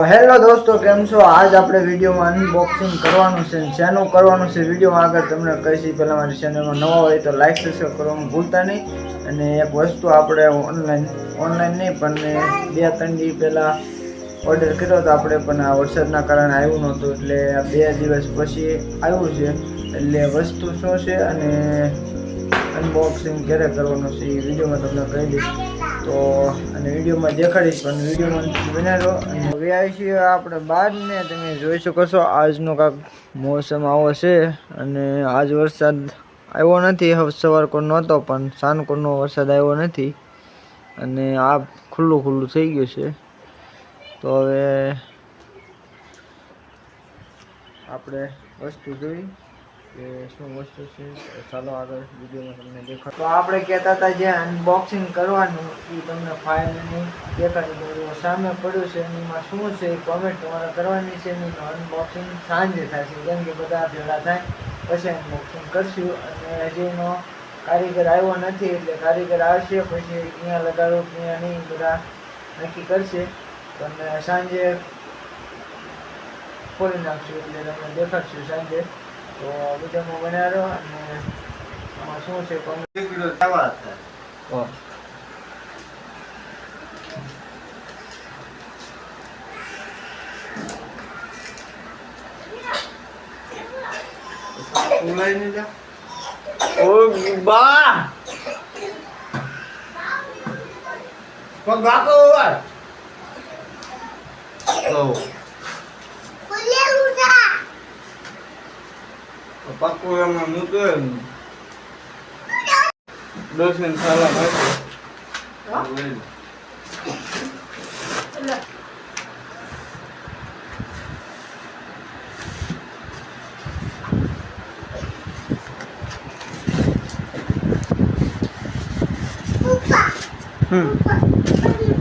Hello દોસ્તો, કેમ છો? આજ આપણે વિડીયોમાં અનબોક્સિંગ કરવાનું છે શેનું કરવાનું છે વિડીયોમાં આગળ તમને કહીશી પહેલાં મારી ચેનલમાં નવા હોય તો લાઈક સબસ્ક્રાઈબ કરવાનું ભૂલતા નહીં. અને એક વસ્તુ આપણે ઓનલાઈન ઓનલાઈન નહીં, પણ બે ત્રણ દી પહેલાં ઓર્ડર કર્યો હતો આપણે પણ આ વરસાદના કારણે આવ્યું નહોતું. એટલે બે દિવસ પછી આવ્યું છે. એટલે વસ્તુ શું છે અને અનબોક્સિંગ ક્યારે કરવાનું છે એ વિડીયોમાં તમને કહી દઈશ. તો અને વિડીયોમાં દેખાડીશ, પણ વિડીયોમાં બનાવો અને હવે આવી છીએ આપણે બહાર ને તમે જોઈ શકો છો, આજનો કાંક મોસમ આવો છે. અને આજ વરસાદ આવ્યો નથી. સવાર કોઈ નહોતો, પણ સાનકોરનો કોરનો વરસાદ આવ્યો નથી. અને આ ખુલ્લું ખુલ્લું થઈ ગયું છે. તો હવે આપણે વસ્તુ જોઈ. કે શું વસ્તુ છે? ચાલો આગળ વિડીયોમાં તમને દેખાડ તો આપણે કહેતા હતા જે અનબોક્સિંગ કરવાનું, એ તમને ફાઇલની દેખાડી દઉં. સામે પડ્યું છે એમાં શું છે? એ કોમેન્ટ તમારે કરવાની છે એનું અનબોક્સિંગ સાંજે થશે કેમ કે બધા ભેગા થાય, પછી અનબોક્સિંગ કરશું. અને હજી એનો કારીગર આવ્યો નથી, એટલે કારીગર આવશે, પછી ક્યાં લગાડવું ક્યાં નહીં બધા નક્કી કરશે. તમે સાંજે ખોલી નાખશું એટલે તમને દેખાડશું સાંજે. તો વિડીયોમાં બનાવ્યો અને આમાં શું છે કોમેન્ટ ઓ. ઓ બા પગાકો હોય તો પાકો એમાં મૂકે દર્શન સાલા માટે હમ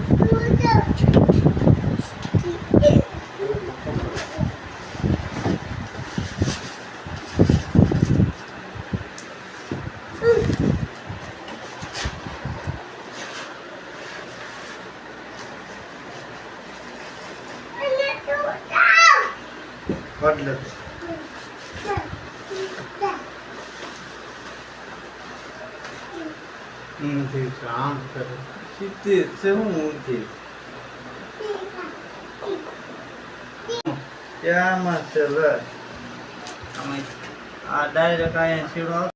બદલે. ઊંધી છે આમ કરે. સીધી છે હું ઊંધી ત્યાંમાં છે લે આમાં આ ડાયરેક્ટ અહીંયા આવે.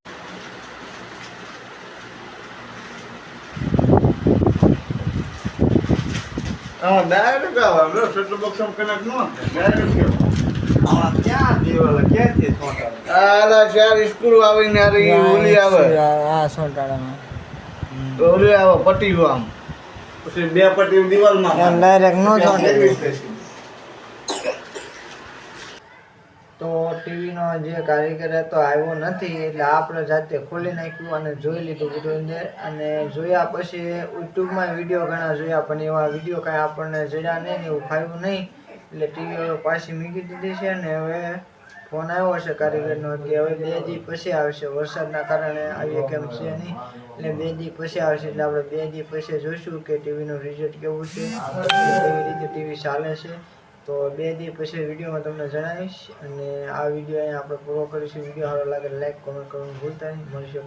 આમાં ડાયરેક્ટ આવે. લો સેટલ બોક્સ આમ કનેક્ટ ન ડાયરેક્ટ ક્યાં છોટા આલા ચાર સ્કૂલ આવીને અરે ઓલી આવે. આ સોટાડામાં ઓલી આવે પટ્ટી આમ. પછી બે પટ્ટી દિવાલમાં ડાયરેક્ટ નો. તો ટીવીનો જે કારીગર હતો આવ્યો નથી એટલે આપણે જાતે ખોલી નાખ્યું અને જોઈ લીધું બધું અંદર. અને જોયા પછી યુટ્યુબમાં વીડિયો ઘણા જોયા પણ એવા વીડિયો કાંઈ આપણને જોયા નહીં એવું ફાવ્યું નહીં. એટલે ટીવી પાછી મૂકી દીધી છે ને હવે ફોન આવ્યો છે કારીગરનો કે હવે બે દી પછી આવશે. વરસાદના કારણે આવીએ કેમ છે નહીં. એટલે બે દી પછી આવશે એટલે આપણે બે દી પછી જોઈશું કે ટીવીનું રિઝલ્ટ કેવું છે. કેવી રીતે ટીવી ચાલે છે. તો બે દી પછી વિડીયોમાં તમને જણાવીશ અને આ વીડિયો અહીંયા આપણે પૂરો કરીશું. વીડિયો સારો લાગે લાઈક કોમેન્ટ કરવાનું ભૂલતા નહીં. મળશું